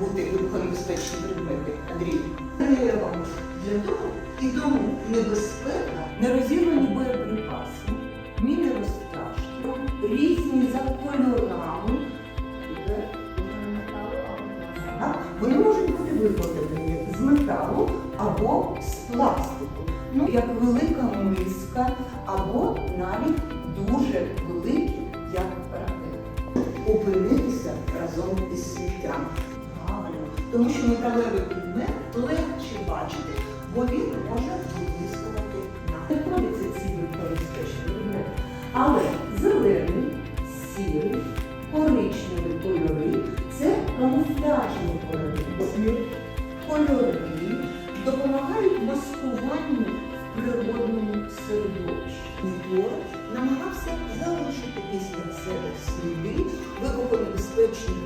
бути вибухонебезпечні предмети, Андрій? Треба для того і тому небезпека Нерозірвані боєприпаси, міни розтяжки, різні за кольорами. Вони можуть бути виготовлені з металу або з пластику, ну як велика миска, Тому що металевий предмет легше бачити, бо він може виблискувати на Знаходяться ці використовуючі предмети. Але зелений, сірий, коричневий кольори це камуфляжні кольори. Кольори допомагають маскуванню в природному середовищі. Ніхто намагався залишити після себе сліди вибухонебезпечних